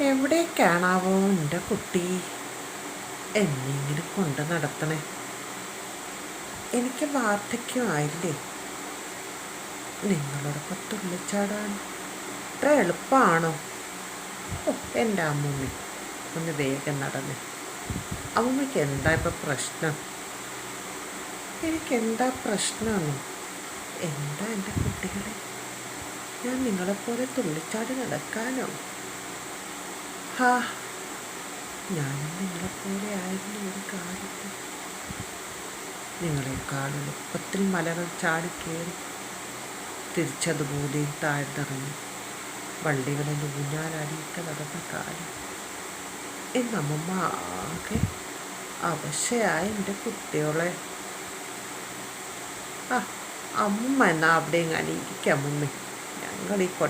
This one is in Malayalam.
എവിടേക്കാണാവോ എന്റെ കുട്ടി? എന്നിങ്ങനെ കൊണ്ട് നടത്തണേ. എനിക്ക് വാർദ്ധക്യമായില്ലേ നിങ്ങളോടൊപ്പം തുള്ളിച്ചാടാൻ ഇത്ര എളുപ്പമാണോ ഓ എന്റെ അമ്മൂമ്മി ഒന്ന് വേഗം നടന്ന്. അമ്മൂമ്മയ്ക്ക് എന്താ ഇപ്പം പ്രശ്നം? എനിക്കെന്താ പ്രശ്നമെന്നോ? എന്താ എന്റെ കുട്ടികളെ? ഞാൻ നിങ്ങളെപ്പോലെ തുള്ളിച്ചാടി നടക്കാനോ? ഹാ. ഞാനും നിങ്ങളെപ്പോലെ ആയിരുന്നു ഒരു കാലത്ത്. നിങ്ങളെക്കാൾ എളുപ്പത്തിൽ മലകൾ ചാടിക്കേറി തിരിച്ചതുപോലെ താഴ്ന്നിറങ്ങി. വള്ളികളിൽ ഊഞ്ഞാലാടിയിട്ട് നടന്ന കാലം. എന്നമ്മമ്മ ആകെ അവശയായ എന്റെ കുട്ടികളെ ആ അമ്മ എന്നാ അവിടെ എങ്ങാനും ഇരിക്കാം അമ്മമ്മ. ഞങ്ങൾ ഈ കൊ